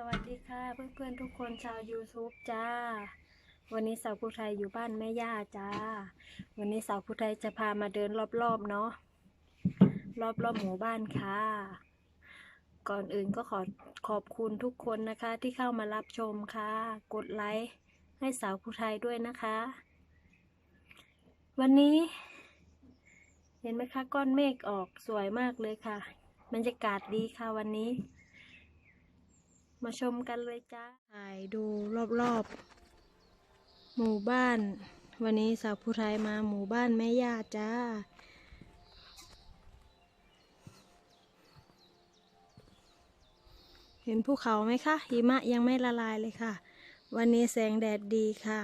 สวัสดีค่ะเพื่อนๆทุกคนชาว YouTube จ้า วันนี้สาวผู้ไทยอยู่บ้านแม่ย่าจ้า วันนี้สาวผู้ไทยจะพามาเดินรอบๆเนาะรอบๆหมู่บ้านค่ะ ก่อนอื่นก็ขอขอบคุณทุกคนนะคะที่เข้ามารับชมค่ะ กดไลค์ให้สาวผู้ไทยด้วยนะคะ วันนี้ เห็นไหมคะก้อนเมฆออกสวยมากเลยค่ะบรรยากาศดีค่ะวันนี้ มาชมกันเลยจ้าถ่ายดูรอบๆ หมู่บ้าน วันนี้สาวผู้ไทยมาหมู่บ้านแม่ย่าจ้า เห็นภูเขาไหมคะหิมะยังไม่ละลายเลยค่ะ วันนี้แสงแดดดีค่ะ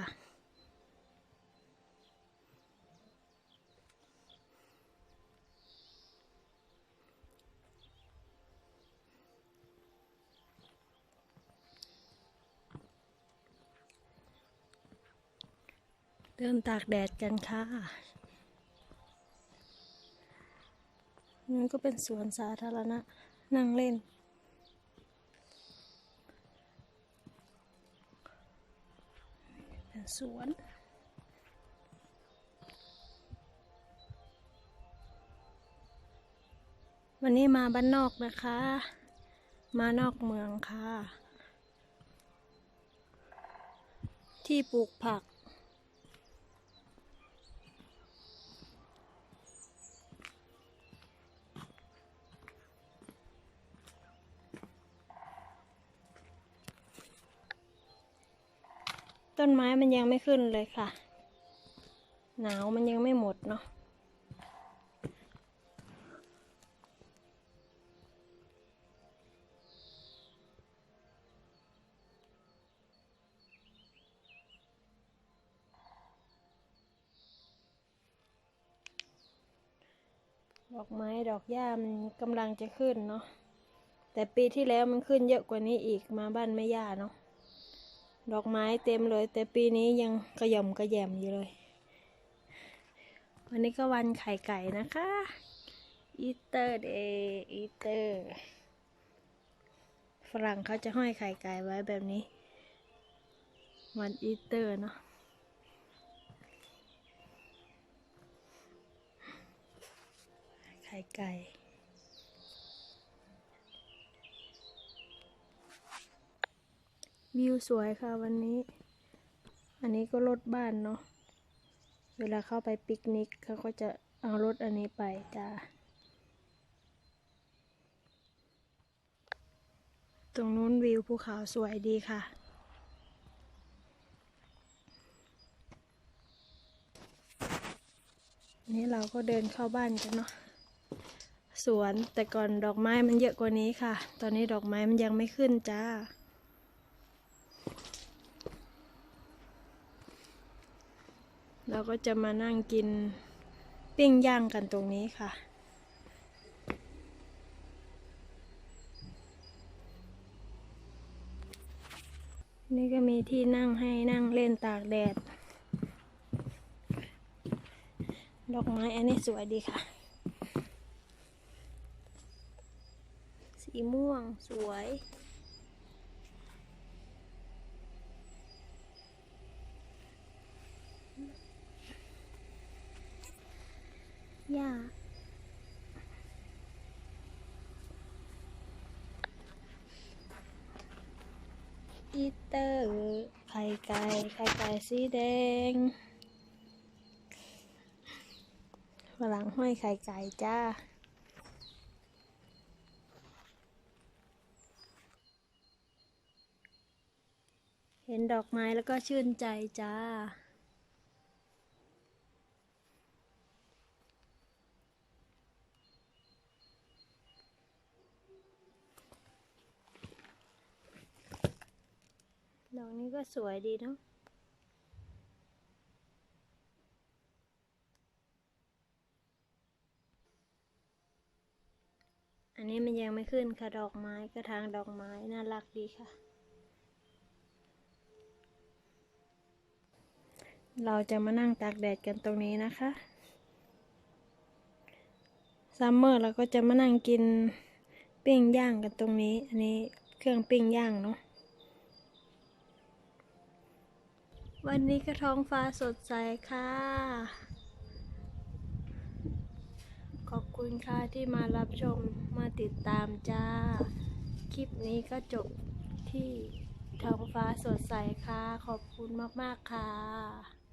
เดินตากแดดกันค่ะนี่ก็เป็นสวนสาธารณะ นั่งเล่น เป็นสวน วันนี้มาบ้านนอกนะคะ มานอกเมืองค่ะ ที่ปลูกผัก ต้นไม้มันยังไม่ขึ้นเลยค่ะ หนาวมันยังไม่หมดเนาะดอกไม้ดอกหญ้ามันกำลังจะขึ้นเนาะแต่ปีที่แล้วมันขึ้นเยอะกว่านี้อีกมาบ้านแม่ย่าเนาะ ดอกไม้เต็มเลย แต่ปีนี้ยังกระย่อมกระแยมอยู่เลย วันนี้ก็วันไข่ไก่นะคะอีเตอร์เดย์อีเตอร์ฝรั่งเขาจะห้อยไข่ไก่ไว้แบบนี้ วันอีเตอร์เนาะไข่ไก่ วิวสวยค่ะวันนี้ อันนี้ก็รถบ้านเนาะ เวลาเข้าไปปิกนิกเขาก็จะเอารถอันนี้ไปจ้า ตรงนู้นวิวภูเขาสวยดีค่ะ นี่เราก็เดินเข้าบ้านกันเนาะ สวนแต่ก่อนดอกไม้มันเยอะกว่านี้ค่ะ ตอนนี้ดอกไม้มันยังไม่ขึ้นจ้า เราก็จะมานั่งกินปิ้งย่างกันตรงนี้ค่ะ นี่ก็มีที่นั่งให้นั่งเล่นตากแดด ดอกไม้อันนี้สวยดีค่ะ สีม่วงสวย หญ้า อีเตอร์ไข่ไก่ไข่ไก่สีแดงฝรั่งห้อยไข่ไก่จ้าเห็นดอกไม้แล้วก็ชื่นใจจ้า ดอกนี้ก็สวยดีเนาะอันนี้มันยังไม่ขึ้นค่ะ ดอกไม้กระถางดอกไม้น่ารักดีค่ะ เราจะมานั่งตากแดดกันตรงนี้นะคะซัมเมอร์เราก็จะมานั่งกินปิ้งย่างกันตรงนี้ อันนี้เครื่องปิ้งย่างเนาะ วันนี้ก็ท้องฟ้าสดใสค่ะ ขอบคุณค่ะที่มารับชมมาติดตามจ้า คลิปนี้ก็จบที่ท้องฟ้าสดใสค่ะ ขอบคุณมาก ๆ ค่ะ